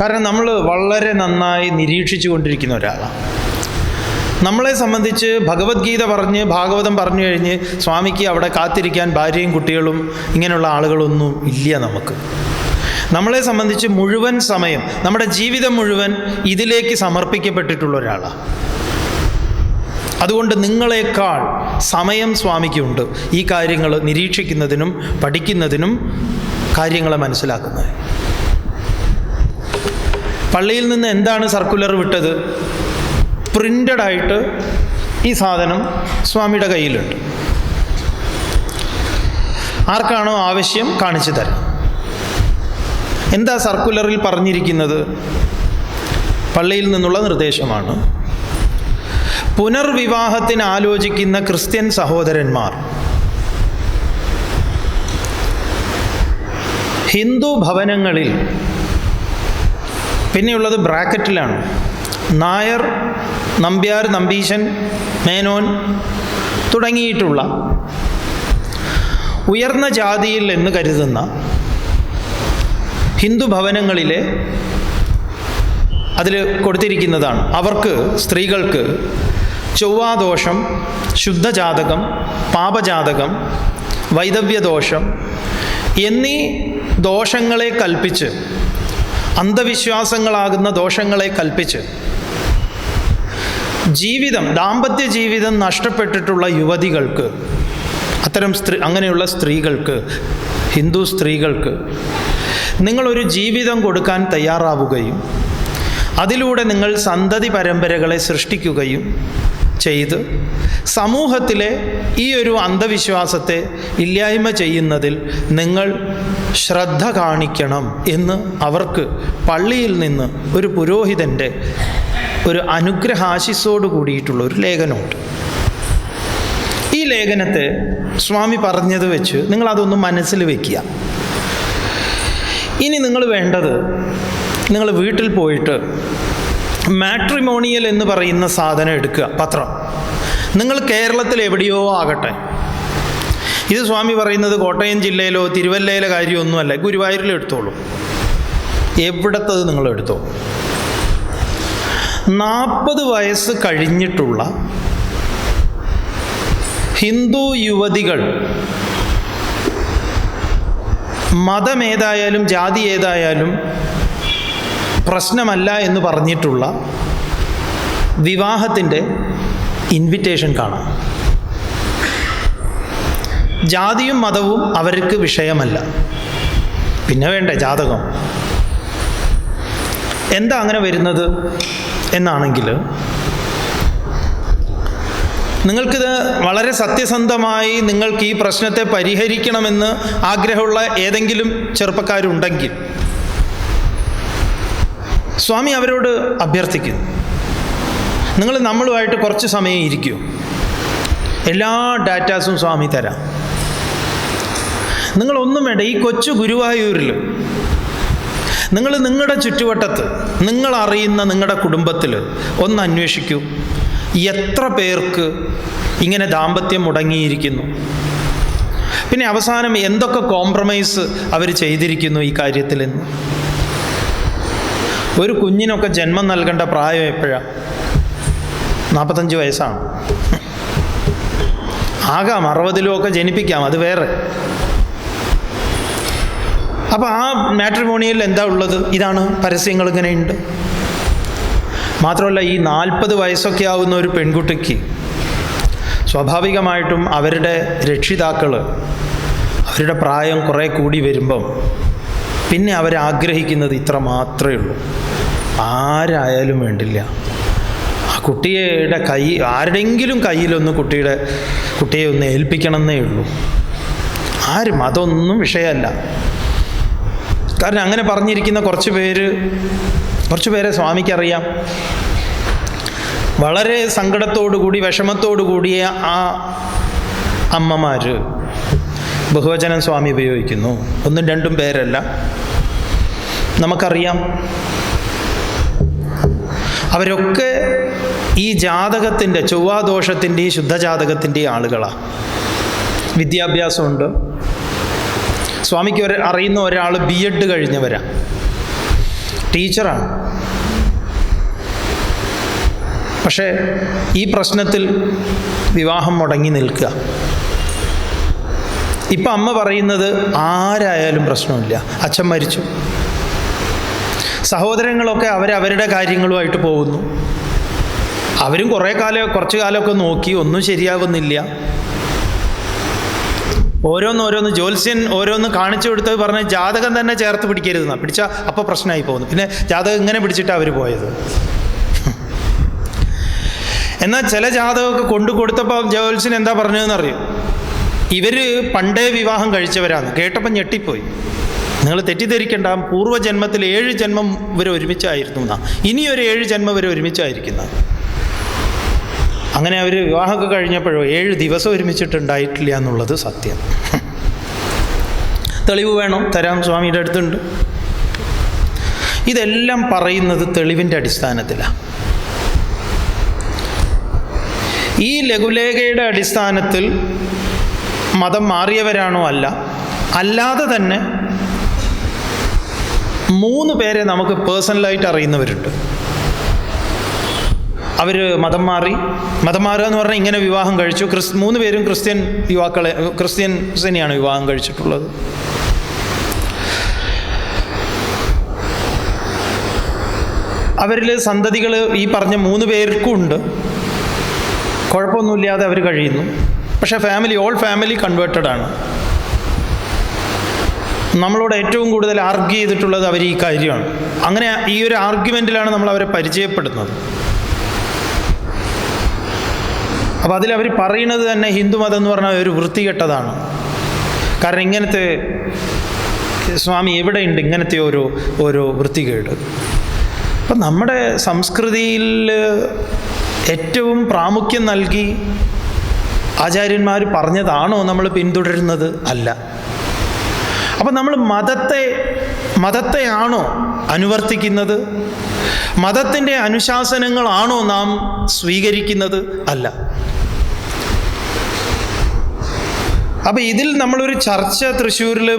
കാരണം നമ്മൾ വളരെ നന്നായി നിരീക്ഷിച്ചു കൊണ്ടിരിക്കുന്ന ഒരാളാണ്. നമ്മളെ സംബന്ധിച്ച് ഭഗവത്ഗീത പറഞ്ഞ് ഭാഗവതം പറഞ്ഞു കഴിഞ്ഞ് സ്വാമിക്ക് അവിടെ കാത്തിരിക്കാൻ ഭാര്യയും കുട്ടികളും ഇങ്ങനെയുള്ള ആളുകളൊന്നും ഇല്ല നമുക്ക്. നമ്മളെ സംബന്ധിച്ച് മുഴുവൻ സമയം നമ്മുടെ ജീവിതം മുഴുവൻ ഇതിലേക്ക് സമർപ്പിക്കപ്പെട്ടിട്ടുള്ള ഒരാളാണ്. അതുകൊണ്ട് നിങ്ങളെക്കാൾ സമയം സ്വാമിക്കുണ്ട് ഈ കാര്യങ്ങൾ നിരീക്ഷിക്കുന്നതിനും പഠിക്കുന്നതിനും കാര്യങ്ങളെ മനസ്സിലാക്കുന്നതിനും പള്ളിയിൽ നിന്ന് എന്താണ് സർക്കുലർ വിട്ടത്? പ്രിന്റഡ് ആയിട്ട് ഈ സാധനം സ്വാമിയുടെ കയ്യിലുണ്ട്. ആർക്കാണോ ആവശ്യം കാണിച്ചു തരാം. എന്താ സർക്കുലറിൽ പറഞ്ഞിരിക്കുന്നത്? പള്ളിയിൽ നിന്നുള്ള നിർദ്ദേശമാണ്. പുനർവിവാഹത്തിന് ആലോചിക്കുന്ന ക്രിസ്ത്യൻ സഹോദരന്മാർ ഹിന്ദു ഭവനങ്ങളിൽ പിന്നെയുള്ളത് ബ്രാക്കറ്റിലാണ്. നായർ നമ്പ്യാർ നമ്പീശൻ മേനോൻ തുടങ്ങിയിട്ടുള്ള ഉയർന്ന ജാതിയിൽ എന്ന് കരുതുന്ന ഹിന്ദു ഭവനങ്ങളിലെ അതിൽ കൊടുത്തിരിക്കുന്നതാണ്. അവർക്ക് സ്ത്രീകൾക്ക് ചൊവ്വാദോഷം ശുദ്ധജാതകം പാപജാതകം വൈദവ്യദോഷം എന്നീ ദോഷങ്ങളെ കൽപ്പിച്ച് അന്ധവിശ്വാസങ്ങളാകുന്ന ദോഷങ്ങളെ കൽപ്പിച്ച് ജീവിതം ദാമ്പത്യ ജീവിതം നഷ്ടപ്പെട്ടിട്ടുള്ള യുവതികൾക്ക് അത്തരം സ്ത്രീ അങ്ങനെയുള്ള സ്ത്രീകൾക്ക് ഹിന്ദു സ്ത്രീകൾക്ക് നിങ്ങളൊരു ജീവിതം കൊടുക്കാൻ തയ്യാറാവുകയും അതിലൂടെ നിങ്ങൾ സന്തതി പരമ്പരകളെ സൃഷ്ടിക്കുകയും ചെയ്ത് സമൂഹത്തിലെ ഈ ഒരു അന്ധവിശ്വാസത്തെ ഇല്ലായ്മ ചെയ്യുന്നതിൽ നിങ്ങൾ ശ്രദ്ധ കാണിക്കണം എന്ന് അവർക്ക് പള്ളിയിൽ നിന്ന് ഒരു പുരോഹിതന്റെ ഒരു അനുഗ്രഹാശിസോട് കൂടിയിട്ടുള്ള ഒരു ലേഖനമുണ്ട്. ഈ ലേഖനത്തെ സ്വാമി പറഞ്ഞത് വെച്ച് നിങ്ങളതൊന്ന് മനസ്സിൽ വെക്കുക. ഇനി നിങ്ങൾ വേണ്ടത് നിങ്ങൾ വീട്ടിൽ പോയിട്ട് മാട്രിമോണിയൽ എന്ന് പറയുന്ന സാധനം എടുക്കുക പത്രം. നിങ്ങൾ കേരളത്തിൽ എവിടെയോ ആകട്ടെ. ഇത് സ്വാമി പറയുന്നത് കോട്ടയം ജില്ലയിലോ തിരുവല്ലയിലെ കാര്യമൊന്നുമല്ല ഗുരുവായൂരിലും എടുത്തോളൂ. എവിടത്തത് നിങ്ങൾ എടുത്തോ? നാൽപ്പത് വയസ്സ് കഴിഞ്ഞിട്ടുള്ള ഹിന്ദു യുവതികൾ മതമേതായാലും ജാതി ഏതായാലും പ്രശ്നമല്ല എന്ന് പറഞ്ഞിട്ടുള്ള വിവാഹത്തിന്റെ ഇൻവിറ്റേഷൻ കാണാം. ജാതിയും മതവും അവർക്ക് വിഷയമല്ല. പിന്നെ വേണ്ടേ ജാതകം? എന്താ അങ്ങനെ വരുന്നത് എന്നാണെങ്കിൽ നിങ്ങൾക്കിത് വളരെ സത്യസന്ധമായി നിങ്ങൾക്ക് ഈ പ്രശ്നത്തെ പരിഹരിക്കണമെന്ന് ആഗ്രഹമുള്ള ഏതെങ്കിലും ചെറുപ്പക്കാരുണ്ടെങ്കിൽ സ്വാമി അവരോട് അഭ്യർത്ഥിക്കുന്നു. നിങ്ങൾ നമ്മളുമായിട്ട് കുറച്ച് സമയം ഇരിക്കൂ. എല്ലാ ഡാറ്റാസും സ്വാമി തരാം. നിങ്ങളൊന്നും വേണ്ട ഈ കൊച്ചു ഗുരുവായൂരിൽ നിങ്ങൾ നിങ്ങളുടെ ചുറ്റുവട്ടത്ത് നിങ്ങൾ അറിയുന്ന നിങ്ങളുടെ കുടുംബത്തിൽ ഒന്ന് അന്വേഷിക്കൂ. എത്ര പേർക്ക് ഇങ്ങനെ ദാമ്പത്യം മുടങ്ങിയിരിക്കുന്നു. പിന്നെ അവസാനം എന്തൊക്കെ കോംപ്രമൈസ് അവർ ചെയ്തിരിക്കുന്നു ഈ കാര്യത്തിൽ ഒരു കുഞ്ഞിനൊക്കെ ജന്മം നൽകേണ്ട പ്രായം എപ്പോഴാണ് നാൽപ്പത്തഞ്ച് വയസ്സാണ്. ആകാം അറുപതിലും ഒക്കെ ജനിപ്പിക്കാം അത് വേറെ. അപ്പോൾ ആ മാട്രിമോണിയിൽ എന്താ ഉള്ളത്? ഇതാണ് പരസ്യങ്ങൾ ഇങ്ങനെയുണ്ട് മാത്രമല്ല ഈ നാൽപ്പത് വയസ്സൊക്കെ ആവുന്ന ഒരു പെൺകുട്ടിക്ക് സ്വാഭാവികമായിട്ടും അവരുടെ രക്ഷിതാക്കൾ അവരുടെ പ്രായം കുറേ കൂടി വരുമ്പം പിന്നെ അവരാഗ്രഹിക്കുന്നത് ഇത്ര മാത്രമേ ഉള്ളൂ. ആരായാലും വേണ്ടില്ല. ആ കുട്ടിയുടെ കൈ ആരുടെങ്കിലും കയ്യിലൊന്ന് കുട്ടിയുടെ കുട്ടിയെ ഒന്ന് ഏൽപ്പിക്കണമെന്നേ ഉള്ളൂ. ആരും അതൊന്നും വിഷയമല്ല. കാരണം അങ്ങനെ പറഞ്ഞിരിക്കുന്ന കുറച്ച് പേര് കുറച്ച് പേരെ സ്വാമിക്കറിയാം വളരെ സങ്കടത്തോടു കൂടി വിഷമത്തോടു കൂടിയ ആ അമ്മമാർ ബഹുവചനം സ്വാമി ഉപയോഗിക്കുന്നു. ഒന്നും രണ്ടും പേരല്ല. നമുക്കറിയാം. അവരൊക്കെ ഈ ജാതകത്തിന്റെ ചൊവ്വാദോഷത്തിന്റെ ശുദ്ധജാതകത്തിന്റെ ആളുകളാണ് വിദ്യാഭ്യാസമുണ്ട്. സ്വാമിക്ക് ഒരു അറിയുന്ന ഒരാൾ ബി എഡ് കഴിഞ്ഞവരാ. ടീച്ചറാണ്. പക്ഷേ ഈ പ്രശ്നത്തിൽ വിവാഹം മുടങ്ങി നിൽക്കുക. ഇപ്പം അമ്മ പറയുന്നത് ആരായാലും പ്രശ്നമില്ല. അച്ഛൻ മരിച്ചു. സഹോദരങ്ങളൊക്കെ അവരവരുടെ കാര്യങ്ങളുമായിട്ട് പോകുന്നു. അവരും കുറേ കാലം കുറച്ച് കാലമൊക്കെ നോക്കി ഒന്നും ശരിയാകുന്നില്ല. ഓരോന്നോരോന്ന് ജ്യോത്സ്യൻ ഓരോന്ന് കാണിച്ചു കൊടുത്തത് പറഞ്ഞ ജാതകം തന്നെ ചേർത്ത് പിടിക്കരുതെന്നാണ് പിടിച്ചാൽ അപ്പോൾ പ്രശ്നമായി പോകുന്നു. പിന്നെ ജാതകം ഇങ്ങനെ പിടിച്ചിട്ടാണ് അവർ പോയത്. എന്നാൽ ചില ജാതകമൊക്കെ കൊണ്ടു കൊടുത്തപ്പോൾ ജ്യോത്സ്യൻ എന്താ പറഞ്ഞതെന്ന് അറിയും ഇവർ പണ്ടേ വിവാഹം കഴിച്ചവരാണ്. കേട്ടപ്പോൾ ഞെട്ടിപ്പോയി. നിങ്ങൾ തെറ്റിദ്ധരിക്കേണ്ട. പൂർവജന്മത്തിൽ ഏഴ് ജന്മം വരെ ഒരുമിച്ചായിരുന്നു എന്നാ ഇനിയൊരു ഏഴ് ജന്മം വരെ ഒരുമിച്ചായിരിക്കുന്ന അങ്ങനെ അവർ വിവാഹമൊക്കെ കഴിഞ്ഞപ്പോഴോ ഏഴ് ദിവസം ഒരുമിച്ചിട്ടുണ്ടായിട്ടില്ല എന്നുള്ളത് സത്യം. തെളിവ് വേണം? തരാം സ്വാമിയുടെ അടുത്തുണ്ട്. ഇതെല്ലാം പറയുന്നത് തെളിവിന്റെ അടിസ്ഥാനത്തിലാണ് ഈ ലഘുലേഖയുടെ അടിസ്ഥാനത്തിൽ മതം മാറിയവരാണോ അല്ല? അല്ലാതെ തന്നെ മൂന്ന് പേരെ നമുക്ക് പേഴ്സണലായിട്ട് അറിയുന്നവരുണ്ട്. അവർ മതം മാറി. മതം മാറുക എന്ന് പറഞ്ഞാൽ ഇങ്ങനെ വിവാഹം കഴിച്ചു. ക്രിസ് മൂന്ന് പേരും ക്രിസ്ത്യൻ യുവാക്കളെ ക്രിസ്ത്യൻസിനെയാണ് വിവാഹം കഴിച്ചിട്ടുള്ളത്. അവരിൽ സന്തതികൾ ഈ പറഞ്ഞ മൂന്ന് പേർക്കും ഉണ്ട്. കുഴപ്പമൊന്നുമില്ലാതെ അവർ കഴിയുന്നു. പക്ഷേ ഫാമിലി ഓൾ ഫാമിലി കൺവേർട്ടഡ് ആണ്. നമ്മളോട് ഏറ്റവും കൂടുതൽ ആർഗ്യ ചെയ്തിട്ടുള്ളത് അവർ ഈ കാര്യമാണ്. അങ്ങനെ ഈ ഒരു ആർഗ്യുമെന്റിലാണ് നമ്മൾ അവരെ പരിചയപ്പെടുന്നത്. അപ്പോൾ അതിലവർ പറയുന്നത് തന്നെ ഹിന്ദുമതം എന്ന് പറഞ്ഞാൽ ഒരു വൃത്തികെട്ടതാണ്. കാരണം ഇങ്ങനത്തെ സ്വാമി എവിടെയുണ്ട്? ഇങ്ങനത്തെ ഒരു ഒരു വൃത്തികേട്. അപ്പം നമ്മുടെ സംസ്കൃതിയിൽ ഏറ്റവും പ്രാമുഖ്യം നൽകി ആചാര്യന്മാർ പറഞ്ഞതാണോ നമ്മൾ പിന്തുടരുന്നത്? അല്ല. അപ്പം നമ്മൾ മതത്തെ മതത്തെയാണോ അനുവർത്തിക്കുന്നത്? മതത്തിന്റെ അനുശാസനങ്ങളാണോ നാം സ്വീകരിക്കുന്നത്? അല്ല. അപ്പോൾ ഇതിൽ നമ്മളൊരു ചർച്ച തൃശ്ശൂരിൽ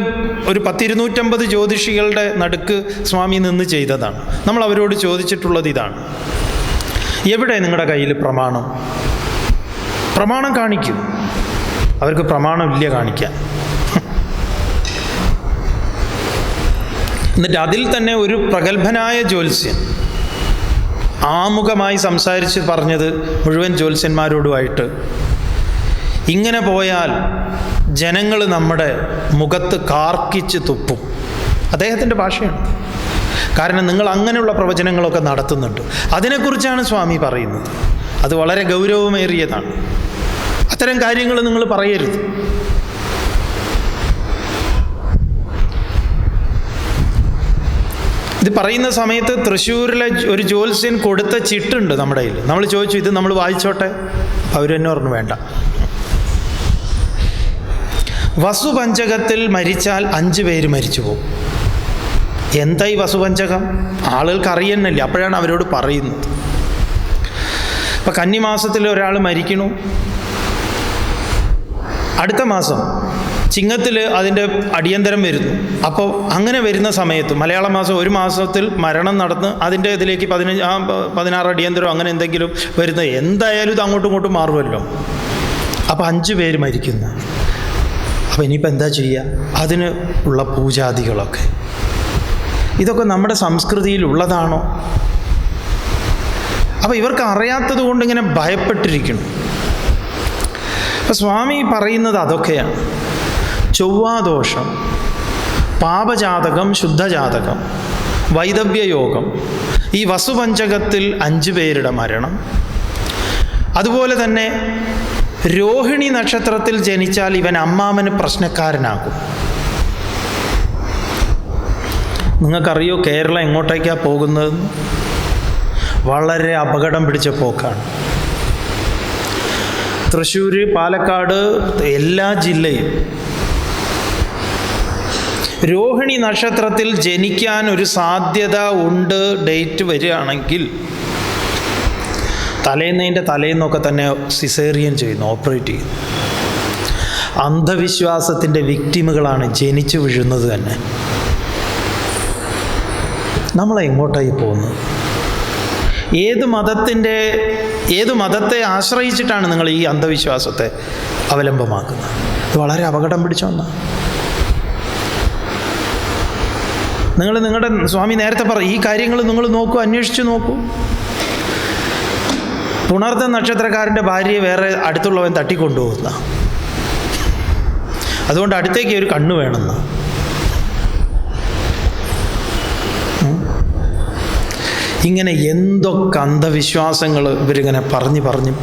ഒരു പത്തിരുന്നൂറ്റമ്പത് ജ്യോതിഷികളുടെ നടുക്ക് സ്വാമി നിന്ന് ചെയ്തതാണ്. നമ്മൾ അവരോട് ചോദിച്ചിട്ടുള്ളത് ഇതാണ്. എവിടെ നിങ്ങളുടെ കയ്യിൽ പ്രമാണം? പ്രമാണം കാണിക്കൂ. അവർക്ക് പ്രമാണമില്ല കാണിക്കാൻ. എന്നിട്ട് അതിൽ തന്നെ ഒരു പ്രഗത്ഭനായ ജ്യോത്സ്യൻ ആമുഖമായി സംസാരിച്ച് പറഞ്ഞത് മുഴുവൻ ജ്യോത്സ്യന്മാരോടുമായിട്ട്. ഇങ്ങനെ പോയാൽ ജനങ്ങൾ നമ്മുടെ മുഖത്ത് കാർക്കിച്ച് തുപ്പും. അദ്ദേഹത്തിന്റെ ഭാഷയാണ്. കാരണം നിങ്ങൾ അങ്ങനെയുള്ള പ്രവചനങ്ങളൊക്കെ നടത്തുന്നുണ്ട്. അതിനെക്കുറിച്ചാണ് സ്വാമി പറയുന്നത്. അത് വളരെ ഗൗരവമേറിയതാണ്. അത്തരം കാര്യങ്ങൾ നിങ്ങൾ പറയരുത്. ഇത് പറയുന്ന സമയത്ത് തൃശ്ശൂരിലെ ഒരു ജ്യോത്സ്യൻ കൊടുത്ത ചിട്ടുണ്ട് നമ്മുടെ കയ്യിൽ. നമ്മൾ ചോദിച്ചു ഇത് നമ്മൾ വായിച്ചോട്ടെ? അവർ തന്നെ പറഞ്ഞു വേണ്ട. വസുപഞ്ചകത്തിൽ മരിച്ചാൽ അഞ്ച് പേര് മരിച്ചു പോകും. എന്താ ഈ വസുപഞ്ചകം? ആളുകൾക്ക് അറിയുന്നില്ല. അപ്പോഴാണ് അവരോട് പറയുന്നത്. ഇപ്പം കന്നിമാസത്തിൽ ഒരാൾ മരിക്കണു. അടുത്ത മാസം ചിങ്ങത്തിൽ അതിന്റെ അടിയന്തരം വരുന്നു. അപ്പോൾ അങ്ങനെ വരുന്ന സമയത്ത് മലയാള മാസം ഒരു മാസത്തിൽ മരണം നടന്ന് അതിന്റെ ഇതിലേക്ക് പതിനഞ്ച് ആ പതിനാറ് അടിയന്തരം അങ്ങനെ എന്തെങ്കിലും വരുന്നത് എന്തായാലും ഇത് അങ്ങോട്ടും ഇങ്ങോട്ടും മാറുമല്ലോ. അപ്പോൾ അഞ്ച് പേര് മരിക്കുന്ന. അപ്പോൾ ഇനിയിപ്പോൾ എന്താ ചെയ്യുക അതിന് ഉള്ള പൂജാദികളൊക്കെ. ഇതൊക്കെ നമ്മുടെ സംസ്കൃതിയിൽ ഉള്ളതാണോ അപ്പോൾ ഇവർക്ക് അറിയാത്തത് കൊണ്ട് ഇങ്ങനെ ഭയപ്പെട്ടിരിക്കുന്നു. അപ്പം സ്വാമി പറയുന്നത് അതൊക്കെയാണ്. ചൊവ്വാദോഷം പാപജാതകം ശുദ്ധജാതകം വൈദവ്യയോഗം ഈ വസുപഞ്ചകത്തിൽ അഞ്ച് പേരുടെ മരണം. അതുപോലെ തന്നെ രോഹിണി നക്ഷത്രത്തിൽ ജനിച്ചാൽ ഇവൻ അമ്മാമന് പ്രശ്നക്കാരനാകും. നിങ്ങൾക്കറിയോ കേരളം എങ്ങോട്ടേക്കാണ് പോകുന്നത്? വളരെ അപകടം പിടിച്ച പോക്കാണ്. തൃശ്ശൂർ പാലക്കാട് എല്ലാ ജില്ലയും രോഹിണി നക്ഷത്രത്തിൽ ജനിക്കാൻ ഒരു സാധ്യത ഉണ്ട് ഡേറ്റ് വരികയാണെങ്കിൽ തലേന്നതിന്റെ തലേന്നൊക്കെ തന്നെ സിസേറിയൻ ചെയ്യുന്നു ഓപ്പറേറ്റ് ചെയ്യുന്നു. അന്ധവിശ്വാസത്തിന്റെ വിക്ടിമുകളാണ് ജനിച്ചു വീഴുന്നത് തന്നെ. നമ്മളെ എങ്ങോട്ടായി പോകുന്നത് ഏത് മതത്തിന്റെ ഏത് മതത്തെ ആശ്രയിച്ചിട്ടാണ് നിങ്ങൾ ഈ അന്ധവിശ്വാസത്തെ അവലംബമാക്കുന്നത്? ഇത് വളരെ അപകടം പിടിച്ച ഒന്നാണ്. നിങ്ങൾ നിങ്ങളുടെ സ്വാമി നേരത്തെ പറ ഈ കാര്യങ്ങൾ നിങ്ങൾ നോക്കൂ അന്വേഷിച്ച് നോക്കൂ. പുണർത്ത നക്ഷത്രക്കാരന്റെ ഭാര്യയെ വേറെ അടുത്തുള്ളവൻ തട്ടിക്കൊണ്ടുപോകുന്ന. അതുകൊണ്ട് അടുത്തേക്ക് ഒരു കണ്ണ് വേണമെന്ന്. ഇങ്ങനെ എന്തൊക്കെ അന്ധവിശ്വാസങ്ങൾ ഇവരിങ്ങനെ പറഞ്ഞ് പറഞ്ഞ്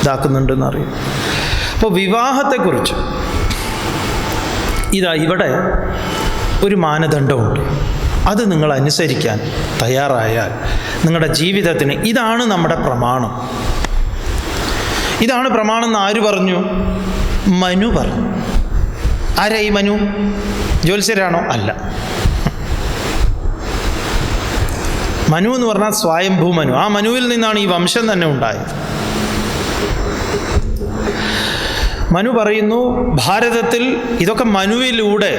ഇതാക്കുന്നുണ്ടെന്ന് അറിയും അപ്പോൾ വിവാഹത്തെക്കുറിച്ച് ഇതാ ഇവിടെ ഒരു മാനദണ്ഡമുണ്ട്. അത് നിങ്ങൾ അനുസരിക്കാൻ തയ്യാറായാൽ നിങ്ങളുടെ ജീവിതത്തിന് ഇതാണ് നമ്മുടെ പ്രമാണം. ഇതാണ് പ്രമാണം എന്ന് ആര് പറഞ്ഞു? മനു പറഞ്ഞു. ആരാ ഈ മനു? ജ്യോത്സ്യരാണോ? അല്ല. മനു എന്ന് പറഞ്ഞാൽ സ്വയംഭൂ മനു ആ മനുവിൽ നിന്നാണ് ഈ വംശം തന്നെ ഉണ്ടായത്. മനു പറയുന്നു ഭാരതത്തിൽ ഇതൊക്കെ മനുവിലൂടെ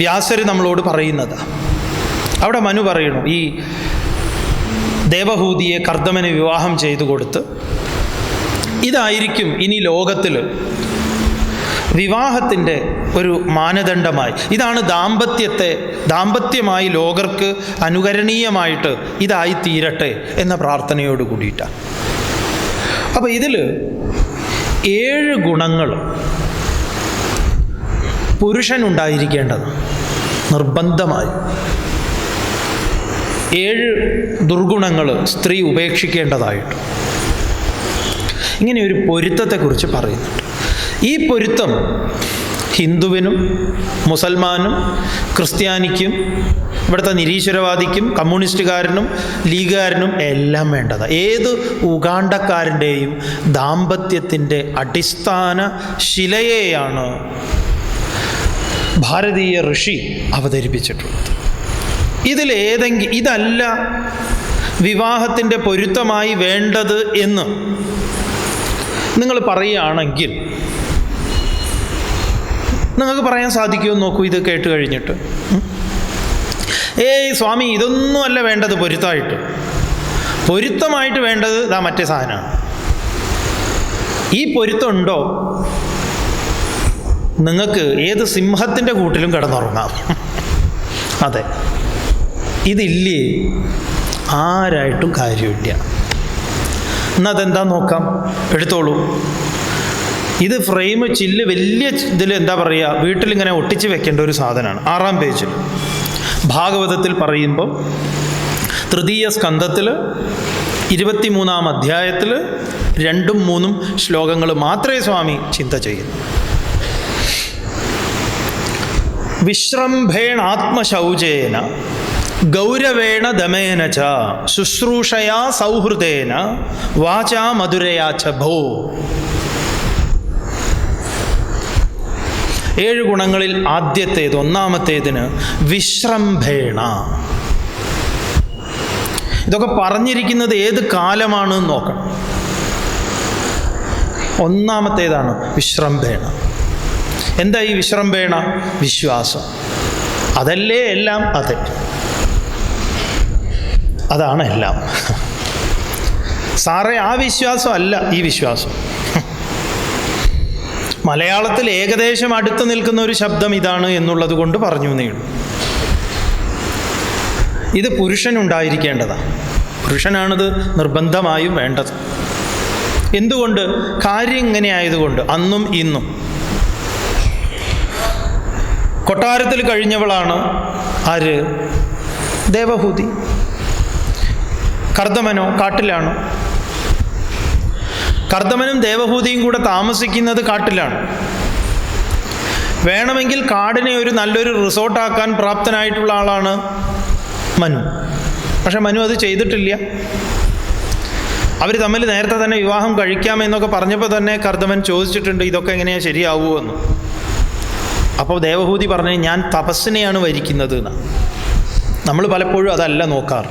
വ്യാസര് നമ്മളോട് പറയുന്നത്. അവിടെ മനു പറയുന്നു ഈ ദേവഹൂതിയെ കർദ്ദമന് വിവാഹം ചെയ്തു കൊടുത്ത് ഇതായിരിക്കും ഇനി ലോകത്തിൽ വിവാഹത്തിന്റെ ഒരു മാനദണ്ഡമായി. ഇതാണ് ദാമ്പത്യത്തെ ദാമ്പത്യമായി ലോകർക്ക് അനുകരണീയമായിട്ട് ഇതായി തീരട്ടെ എന്ന പ്രാർത്ഥനയോട് കൂടിയിട്ടാണ് അപ്പോൾ ഇതിൽ ഏഴ് ഗുണങ്ങൾ പുരുഷനുണ്ടായിരിക്കേണ്ടത്. നിർബന്ധമായി. ഏഴ് ദുർഗുണങ്ങൾ സ്ത്രീ ഉപേക്ഷിക്കേണ്ടതായിട്ട്. ഇങ്ങനെ ഒരു പൊരുത്തത്തെക്കുറിച്ച് പറയുന്നുണ്ട്. ഈ പൊരുത്തം ഹിന്ദുവിനും മുസൽമാനും ക്രിസ്ത്യാനിക്കും ഇവിടുത്തെ നിരീശ്വരവാദിക്കും കമ്മ്യൂണിസ്റ്റുകാരനും ലീഗുകാരനും എല്ലാം വേണ്ടത്. ഏത് ഉഗാണ്ടക്കാരന്റെയും ദാമ്പത്യത്തിന്റെ അടിസ്ഥാന ശിലയെയാണ് ഭാരതീയ ഋഷി അവതരിപ്പിച്ചിട്ടുള്ളത്. ഇതിലേതെങ്കിലും ഇതല്ല വിവാഹത്തിന്റെ പൊരുത്തമായി വേണ്ടത് എന്ന് നിങ്ങൾ പറയുകയാണെങ്കിൽ നിങ്ങൾക്ക് പറയാൻ സാധിക്കുമോ നോക്കൂ ഇത് കേട്ട് കഴിഞ്ഞിട്ട്. ഏയ് സ്വാമി ഇതൊന്നുമല്ല വേണ്ടത് പൊരുത്തമായിട്ട്. പൊരുത്തമായിട്ട് വേണ്ടത് ഇതാ മറ്റേ സാധനമാണ്. ഈ പൊരുത്തമുണ്ടോ? നിങ്ങൾക്ക് ഏത് സിംഹത്തിന്റെ കൂട്ടിലും കിടന്നുറങ്ങാം. അതെ. ഇതില്ലേ? ആരായിട്ടും കാര്യമില്ല. എന്നാൽ അതെന്താ നോക്കാം. എടുത്തോളൂ. ഇത് ഫ്രെയിം ചില്ല് വലിയ ഇതിൽ എന്താ പറയുക? വീട്ടിലിങ്ങനെ ഒട്ടിച്ച് വെക്കേണ്ട ഒരു സാധനമാണ്. ആറാം പേജിൽ. ഭാഗവതത്തിൽ പറയുമ്പം തൃതീയ സ്കന്ധത്തിൽ ഇരുപത്തിമൂന്നാം അധ്യായത്തിൽ രണ്ടും മൂന്നും ശ്ലോകങ്ങൾ മാത്രമേ സ്വാമി ചിന്ത ചെയ്യുന്നു. വിശ്രംഭേണാത്മശൗചേന ഗൗരവേണ ദമേന ച ശുശ്രൂഷയാ സൗഹൃദേന വാചാ മധുരയാ ച ഭോ. ഏഴ് ഗുണങ്ങളിൽ ആദ്യത്തേത് ഒന്നാമത്തേതിന് വിശ്രംഭേണ. ഇതൊക്കെ പറഞ്ഞിരിക്കുന്നത് ഏത് കാലമാണ് എന്ന് നോക്കണം. ഒന്നാമത്തേതാണ് വിശ്രംഭേണ. എന്താ ഈ വിശ്രംഭേണ? വിശ്വാസം. അതല്ലേ എല്ലാം? അതെ. അതാണ് എല്ലാം. സാറേ ആ വിശ്വാസം അല്ല ഈ വിശ്വാസം. മലയാളത്തിൽ ഏകദേശം അടുത്ത് നിൽക്കുന്ന ഒരു ശബ്ദം ഇതാണ് എന്നുള്ളത് കൊണ്ട് പറഞ്ഞു എന്നേ ഇത് ഇത് പുരുഷനുണ്ടായിരിക്കേണ്ടതാണ് പുരുഷനാണിത് നിർബന്ധമായും വേണ്ടത്. എന്തുകൊണ്ട്? കാര്യം ഇങ്ങനെ ആയതുകൊണ്ട് അന്നും ഇന്നും. കൊട്ടാരത്തിൽ കഴിഞ്ഞവളാണ് ആര്? ദേവഭൂതി കർദമനോ കാട്ടിലാണ്? കർദമനും ദേവഭൂതിയും കൂടെ താമസിക്കുന്നത് കാട്ടിലാണ്. വേണമെങ്കിൽ കാടിനെ ഒരു നല്ലൊരു റിസോർട്ടാക്കാൻ പ്രാപ്തനായിട്ടുള്ള ആളാണ് മനു. പക്ഷെ മനു അത് ചെയ്തിട്ടില്ല. അവർ തമ്മിൽ നേരത്തെ തന്നെ വിവാഹം കഴിക്കാമെന്നൊക്കെ പറഞ്ഞപ്പോൾ തന്നെ കർദമൻ ചോദിച്ചിട്ടുണ്ട് ഇതൊക്കെ എങ്ങനെയാണ് ശരിയാവുമോ എന്ന്? അപ്പോൾ ദേവഭൂതി പറഞ്ഞു ഞാൻ തപസ്സിനെയാണ് വരിക്കുന്നത് നമ്മൾ പലപ്പോഴും അതല്ല നോക്കാറ്.